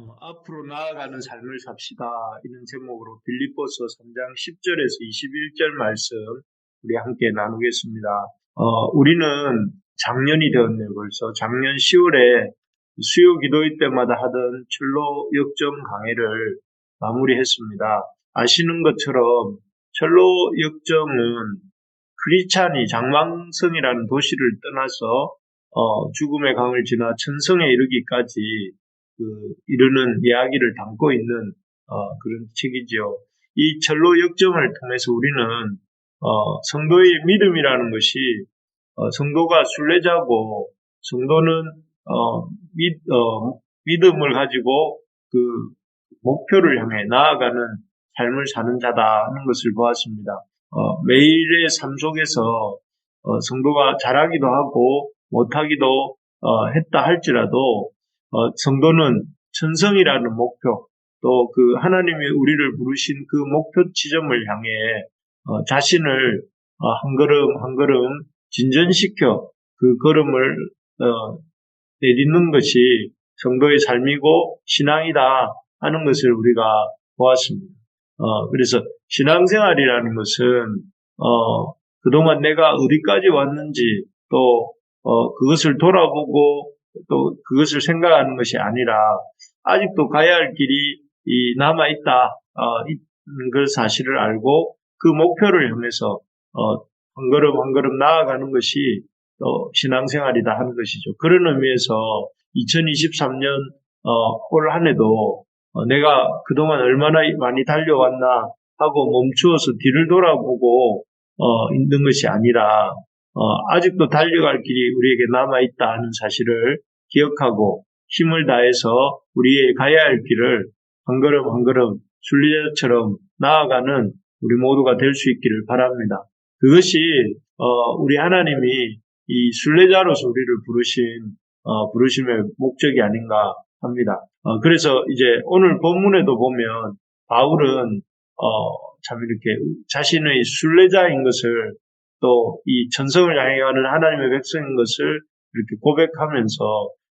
어, 앞으로 나아가는 삶을 삽시다. 이런 제목으로 빌립보서 3장 10절에서 21절 말씀 우리 함께 나누겠습니다. 어, 우리는 작년이 되었네요, 벌써. 작년 10월에 수요 기도회 때마다 하던 철로 역정 강해를 마무리했습니다. 아시는 것처럼 철로 역정은 크리찬이 장망성이라는 도시를 떠나서 어, 죽음의 강을 지나 천성에 이르기까지 그 이르는 이야기를 담고 있는 어, 그런 책이지요. 이 철로 역정을 통해서 우리는 어, 성도의 믿음이라는 것이 어, 성도가 순례자고 성도는 어, 믿, 어, 믿음을 가지고 그 목표를 향해 나아가는 삶을 사는 자다 하는 것을 보았습니다. 어, 매일의 삶 속에서 어, 성도가 잘하기도 하고 못하기도 어, 했다 할지라도 어, 성도는 천성이라는 목표 또 그 하나님이 우리를 부르신 그 목표 지점을 향해 어, 자신을 어, 한 걸음 한 걸음 진전시켜 그 걸음을 어, 내딛는 것이 성도의 삶이고 신앙이다 하는 것을 우리가 보았습니다. 어, 그래서 신앙생활이라는 것은 어, 그동안 내가 어디까지 왔는지 또 어, 그것을 돌아보고 또 그것을 생각하는 것이 아니라 아직도 가야 할 길이 이 남아 있다 어, 그 사실을 알고 그 목표를 향해서 어, 한 걸음 한 걸음 나아가는 것이 또 신앙생활이다 하는 것이죠. 그런 의미에서 2023년 어, 올 한해도 어, 내가 그동안 얼마나 많이 달려왔나 하고 멈추어서 뒤를 돌아보고 어, 있는 것이 아니라 어, 아직도 달려갈 길이 우리에게 남아있다 하는 사실을 기억하고 힘을 다해서 우리의 가야 할 길을 한 걸음 한 걸음 순리자처럼 나아가는 우리 모두가 될 수 있기를 바랍니다. 그것이 어, 우리 하나님이 이 순례자로서 우리를 부르신 어, 부르심의 목적이 아닌가 합니다. 어, 그래서 이제 오늘 본문에도 보면 바울은 어, 참 이렇게 자신의 순례자인 것을 또이 천성을 향해 가는 하나님의 백성인 것을 이렇게 고백하면서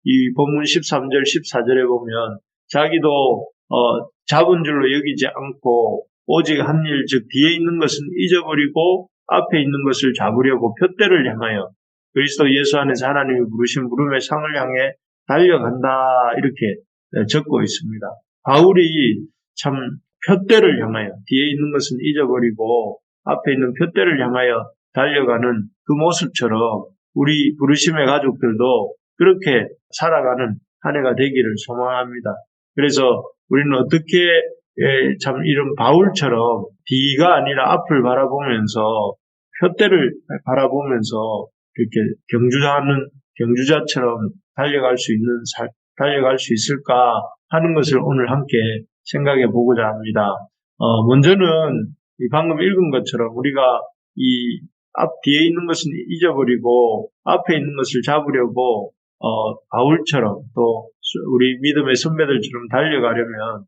이 본문 13절, 14절에 보면 자기도 어, 잡은 줄로 여기지 않고 오직 한 일, 즉 뒤에 있는 것은 잊어버리고 앞에 있는 것을 잡으려고 표대를 향하여 그리스도 예수 안에서 하나님이 부르신 부름의 상을 향해 달려간다 이렇게 적고 있습니다. 바울이 참 표대를 향하여 뒤에 있는 것은 잊어버리고 앞에 있는 표대를 향하여 달려가는 그 모습처럼 우리 부르심의 가족들도 그렇게 살아가는 한 해가 되기를 소망합니다. 그래서 우리는 어떻게 예, 참 이런 바울처럼 뒤가 아니라 앞을 바라보면서 표대를 바라보면서 이렇게 경주하는 경주자처럼 달려갈 수 있는 살, 달려갈 수 있을까 하는 것을 오늘 함께 생각해 보고자 합니다. 어, 먼저는 이 방금 읽은 것처럼 우리가 이 앞 뒤에 있는 것은 잊어버리고 앞에 있는 것을 잡으려고 어, 바울처럼 또 우리 믿음의 선배들처럼 달려가려면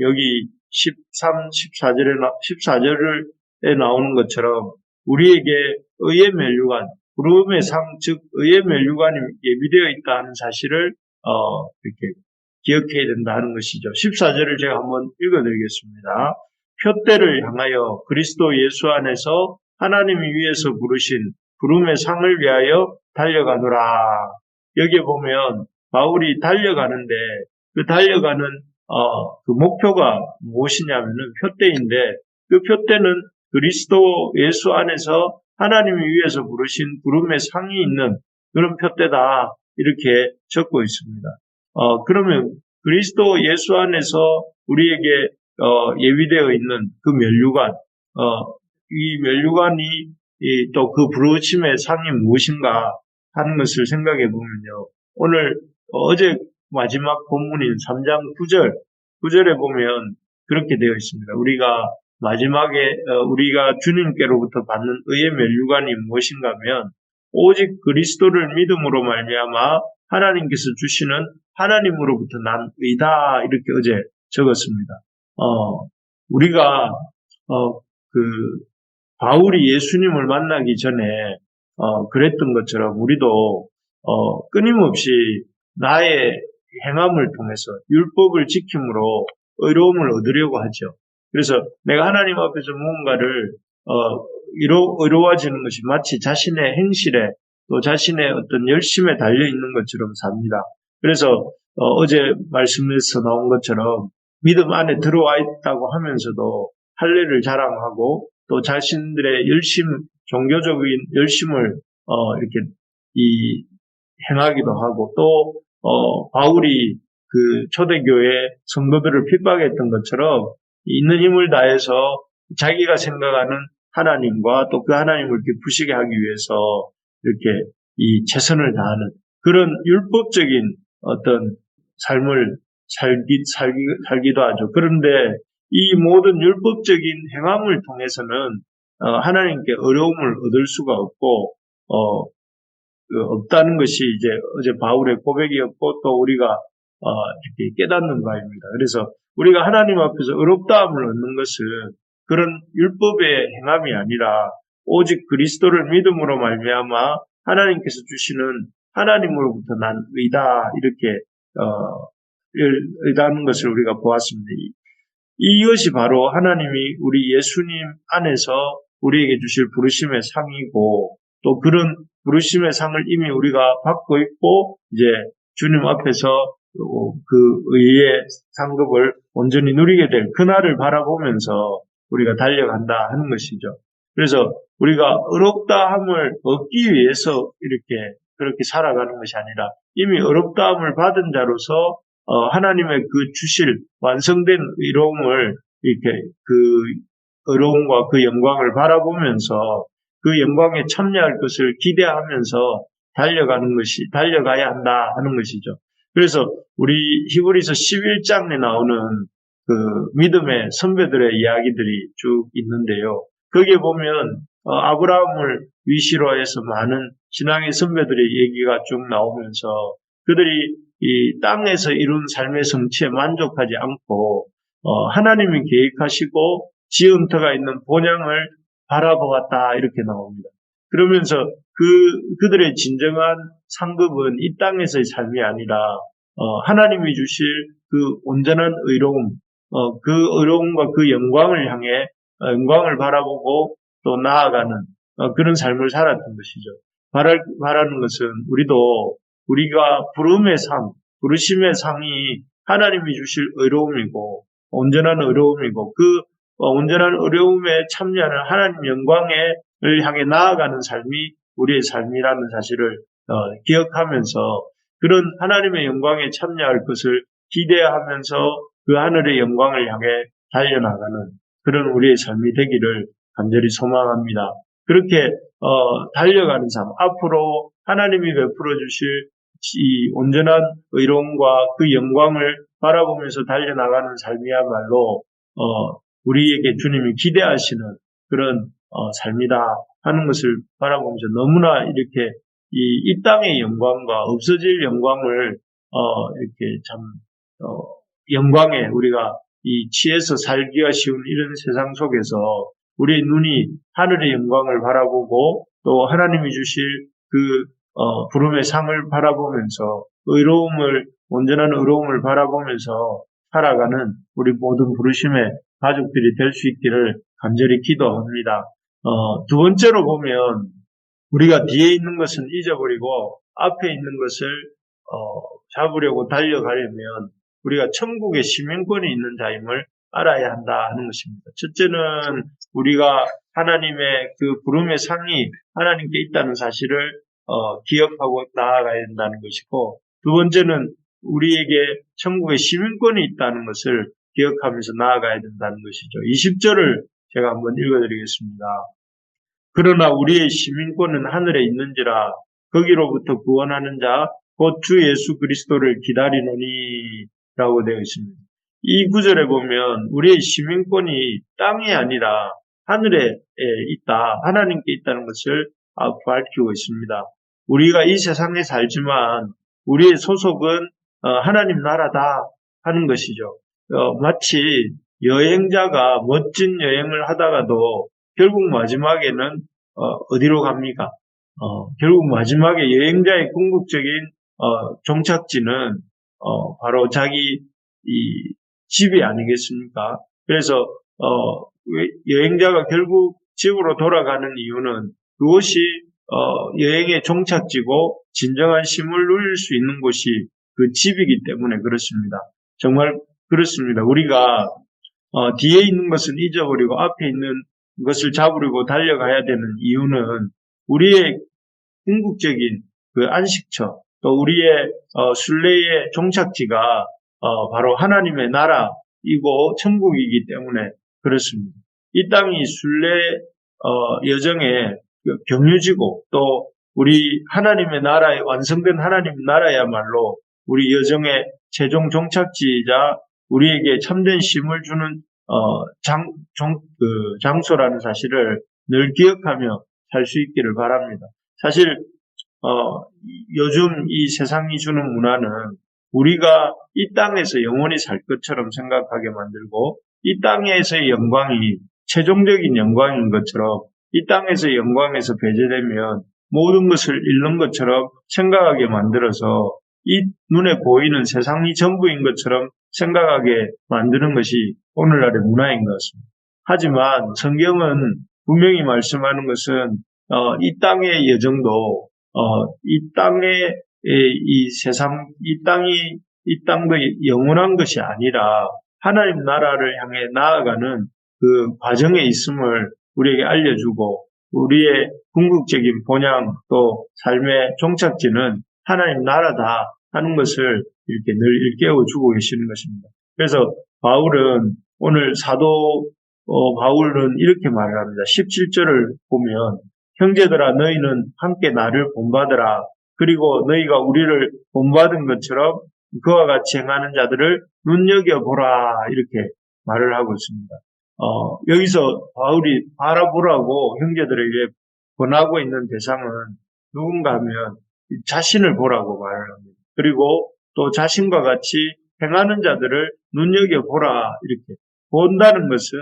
여기 13, 14절에 14절에 나오는 것처럼 우리에게 의의 멸류관, 부름의 상, 즉 의의 멸류관이 예비되어 있다는 사실을 어, 이렇게 기억해야 된다 하는 것이죠. 14절을 제가 한번 읽어드리겠습니다. 표대를 향하여 그리스도 예수 안에서 하나님이 위에서 부르신 부름의 상을 위하여 달려가노라. 여기에 보면 바울이 달려가는데 그 달려가는 어, 그 목표가 무엇이냐면은 표대인데 그 표대는 그리스도 예수 안에서 하나님이 위에서 부르신 부름의 상이 있는 그런 표대다 이렇게 적고 있습니다. 어, 그러면 그리스도 예수 안에서 우리에게 어, 예비되어 있는 그 멸류관, 어, 이 멸류관이 또 그 부르심의 상이 무엇인가 하는 것을 생각해 보면요. 오늘 어제 마지막 본문인 3장 9절, 9절에 보면 그렇게 되어 있습니다. 우리가 마지막에 어, 우리가 주님께로부터 받는 의의 멸류관이 무엇인가 하면 오직 그리스도를 믿음으로 말미암아 하나님께서 주시는 하나님으로부터 난 의다 이렇게 어제 적었습니다. 어, 우리가 어, 그 바울이 예수님을 만나기 전에 어, 그랬던 것처럼 우리도 어, 끊임없이 나의 행함을 통해서 율법을 지킴으로 의로움을 얻으려고 하죠. 그래서 내가 하나님 앞에서 무언가를 어, 의로, 의로워지는 것이 마치 자신의 행실에 또 자신의 어떤 열심에 달려 있는 것처럼 삽니다. 그래서 어, 제 말씀에서 나온 것처럼 믿음 안에 들어와 있다고 하면서도 할례를 자랑하고 또 자신들의 열심, 종교적인 열심을 어, 이렇게 이 행하기도 하고 또 어, 바울이 그 초대교회 성도들을 핍박했던 것처럼 있는 힘을 다해서 자기가 생각하는 하나님과 또 그 하나님을 부시게 하기 위해서 이렇게 이 최선을 다하는 그런 율법적인 어떤 삶을 살기, 살기, 살기도 하죠. 그런데 이 모든 율법적인 행함을 통해서는 어, 하나님께 어려움을 얻을 수가 없고 어, 그 없다는 것이 이제 어제 바울의 고백이었고 또 우리가 어, 이렇게 깨닫는 바입니다. 그래서 우리가 하나님 앞에서 어렵다함을 얻는 것은 그런 율법의 행함이 아니라 오직 그리스도를 믿음으로 말미암아 하나님께서 주시는 하나님으로부터 난 의다 이렇게 어, 의다는 것을 우리가 보았습니다. 이것이 바로 하나님이 우리 예수님 안에서 우리에게 주실 부르심의 상이고 또 그런 부르심의 상을 이미 우리가 받고 있고 이제 주님 앞에서 그 의의 상급을 온전히 누리게 될 그날을 바라보면서 우리가 달려간다 하는 것이죠. 그래서 우리가 어렵다함을 얻기 위해서 이렇게 그렇게 살아가는 것이 아니라 이미 어렵다함을 받은 자로서 어, 하나님의 그 주실 완성된 의로움을 이렇게 그 어려움과 그 영광을 바라보면서 그 영광에 참여할 것을 기대하면서 달려가는 것이 달려가야 한다 하는 것이죠. 그래서 우리 히브리서 11장에 나오는 그 믿음의 선배들의 이야기들이 쭉 있는데요. 거기에 보면 어, 아브라함을 위시로 해서 많은 신앙의 선배들의 얘기가 쭉 나오면서 그들이 이 땅에서 이룬 삶의 성취에 만족하지 않고 어, 하나님이 계획하시고 지음터가 있는 본향을 바라보았다 이렇게 나옵니다. 그러면서 그 그들의 진정한 상급은 이 땅에서의 삶이 아니라 어, 하나님이 주실 그 온전한 의로움, 어, 그 의로움과 그 영광을 향해 어, 영광을 바라보고 또 나아가는 어, 그런 삶을 살았던 것이죠. 바랄, 바라는 것은 우리도 우리가 부름의 상, 부르심의 상이 하나님이 주실 의로움이고 온전한 의로움이고 그 어, 온전한 어려움에 참여하는 하나님 영광을 향해 나아가는 삶이 우리의 삶이라는 사실을 어, 기억하면서 그런 하나님의 영광에 참여할 것을 기대하면서 그 하늘의 영광을 향해 달려나가는 그런 우리의 삶이 되기를 간절히 소망합니다. 그렇게 어, 달려가는 삶, 앞으로 하나님이 베풀어 주실 이 온전한 의로움과 그 영광을 바라보면서 달려나가는 삶이야말로 어, 우리에게 주님이 기대하시는 그런 어, 삶이다 하는 것을 바라보면서 너무나 이렇게 이, 이 땅의 영광과 없어질 영광을 어, 이렇게 참 어, 영광에 우리가 이 취해서 살기가 쉬운 이런 세상 속에서 우리의 눈이 하늘의 영광을 바라보고 또 하나님이 주실 그 어, 부름의 상을 바라보면서 의로움을 온전한 의로움을 바라보면서 살아가는 우리 모든 부르심의 가족들이 될 수 있기를 간절히 기도합니다. 어, 두 번째로 보면 우리가 뒤에 있는 것은 잊어버리고 앞에 있는 것을 어, 잡으려고 달려가려면 우리가 천국의 시민권이 있는 자임을 알아야 한다 하는 것입니다. 첫째는 우리가 하나님의 그 부름의 상이 하나님께 있다는 사실을 어, 기억하고 나아가야 된다는 것이고 두 번째는 우리에게 천국의 시민권이 있다는 것을 기억하면서 나아가야 된다는 것이죠. 20절을 제가 한번 읽어드리겠습니다. 그러나 우리의 시민권은 하늘에 있는지라 거기로부터 구원하는 자 곧 주 예수 그리스도를 기다리노니 라고 되어 있습니다. 이 구절에 보면 우리의 시민권이 땅이 아니라 하늘에 있다. 하나님께 있다는 것을 밝히고 있습니다. 우리가 이 세상에 살지만 우리의 소속은 어, 하나님 나라다 하는 것이죠. 어, 마치 여행자가 멋진 여행을 하다가도 결국 마지막에는 어, 디로 갑니까? 어, 결국 마지막에 여행자의 궁극적인 어, 종착지는 어, 바로 자기 이 집이 아니겠습니까? 그래서 여행자가 결국 집으로 돌아가는 이유는 그곳이 어, 여행의 종착지고 진정한 쉼을 누릴 수 있는 곳이 그 집이기 때문에 그렇습니다. 정말 그렇습니다. 우리가 어, 뒤에 있는 것은 잊어버리고 앞에 있는 것을 잡으려고 달려가야 되는 이유는 우리의 궁극적인 그 안식처, 또 우리의 어, 순례의 종착지가 어, 바로 하나님의 나라이고 천국이기 때문에 그렇습니다. 이 땅이 순례 어, 여정의 그 경유지고 또 우리 하나님의 나라에 완성된 하나님 나라야말로 우리 여정의 최종 종착지이자 우리에게 참된 쉼을 주는 어, 장, 종, 그 장소라는 사실을 늘 기억하며 살 수 있기를 바랍니다. 사실 어, 요즘 이 세상이 주는 문화는 우리가 이 땅에서 영원히 살 것처럼 생각하게 만들고 이 땅에서의 영광이 최종적인 영광인 것처럼 이 땅에서 영광에서 배제되면 모든 것을 잃는 것처럼 생각하게 만들어서 이 눈에 보이는 세상이 전부인 것처럼 생각하게 만드는 것이 오늘날의 문화인 것 같습니다. 하지만 성경은 분명히 말씀하는 것은 어, 이 땅의 여정도 어, 이 땅의 이, 이 세상 이 땅이 이 땅도 영원한 것이 아니라 하나님 나라를 향해 나아가는 그 과정에 있음을 우리에게 알려주고 우리의 궁극적인 본향 또 삶의 종착지는 하나님 나라다 하는 것을 이렇게 늘 일깨워 주고 계시는 것입니다. 그래서 바울은 오늘 사도 어, 바울은 이렇게 말을 합니다. 17절을 보면 형제들아 너희는 함께 나를 본받으라 그리고 너희가 우리를 본받은 것처럼 그와 같이 행하는 자들을 눈여겨보라 이렇게 말을 하고 있습니다. 어, 여기서 바울이 바라보라고 형제들에게 권하고 있는 대상은 누군가 하면 자신을 보라고 말을 합니다. 그리고 또 자신과 같이 행하는 자들을 눈여겨보라 이렇게 본다는 것은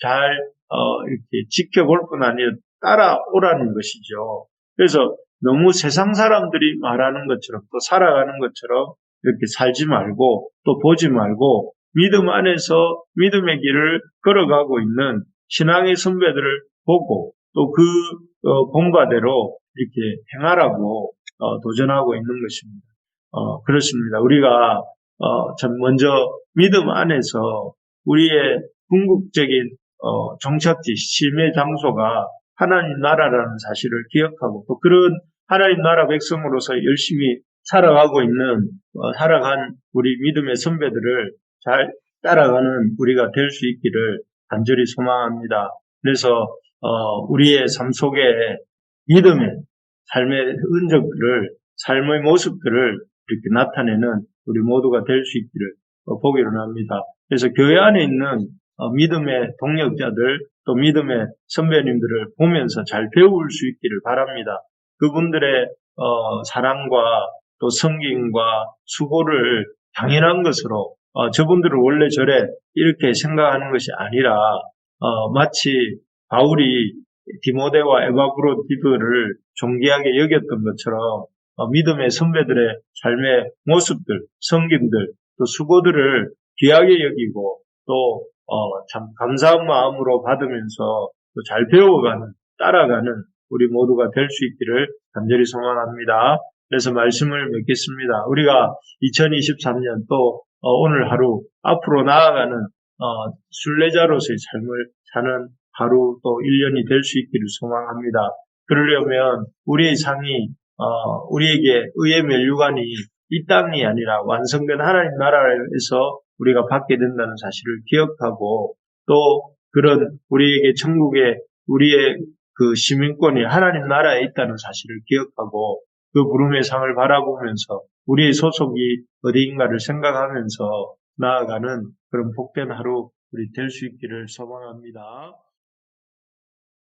잘 어, 이렇게 지켜볼 뿐 아니라 따라오라는 것이죠. 그래서 너무 세상 사람들이 말하는 것처럼 또 살아가는 것처럼 이렇게 살지 말고 또 보지 말고 믿음 안에서 믿음의 길을 걸어가고 있는 신앙의 선배들을 보고 또 그 본바대로 이렇게 행하라고 어, 도전하고 있는 것입니다. 어, 그렇습니다. 우리가 어, 참 먼저 믿음 안에서 우리의 궁극적인 어, 정착지, 심의 장소가 하나님 나라라는 사실을 기억하고 또 그런 하나님 나라 백성으로서 열심히 살아가고 있는 어, 살아간 우리 믿음의 선배들을 잘 따라가는 우리가 될 수 있기를 간절히 소망합니다. 그래서 어, 우리의 삶 속에 믿음의 삶의 흔적들을 삶의 모습들을 이렇게 나타내는 우리 모두가 될 수 있기를 어, 보기로 합니다. 그래서 교회 안에 있는 어, 믿음의 동력자들 또 믿음의 선배님들을 보면서 잘 배울 수 있기를 바랍니다. 그분들의 어, 사랑과 또 성김과 수고를 당연한 것으로 어, 저분들은 원래 저래 이렇게 생각하는 것이 아니라 어, 마치 바울이 디모데와 에바브로디브를 존귀하게 여겼던 것처럼 어, 믿음의 선배들의 삶의 모습들, 성김들, 또 수고들을 귀하게 여기고 또 어, 참 감사한 마음으로 받으면서 또 잘 배워가는, 따라가는 우리 모두가 될 수 있기를 간절히 소망합니다. 그래서 말씀을 맺겠습니다. 우리가 2023년 또 어, 오늘 하루 앞으로 나아가는 어, 순례자로서의 삶을 사는 하루 또 1년이 될 수 있기를 소망합니다. 그러려면 우리의 삶이 어, 우리에게 의의 멸류관이 이 땅이 아니라 완성된 하나님 나라에서 우리가 받게 된다는 사실을 기억하고 또 그런 우리에게 천국에 우리의 그 시민권이 하나님 나라에 있다는 사실을 기억하고 그 부름의 상을 바라보면서 우리의 소속이 어디인가를 생각하면서 나아가는 그런 복된 하루 우리 될 수 있기를 소망합니다.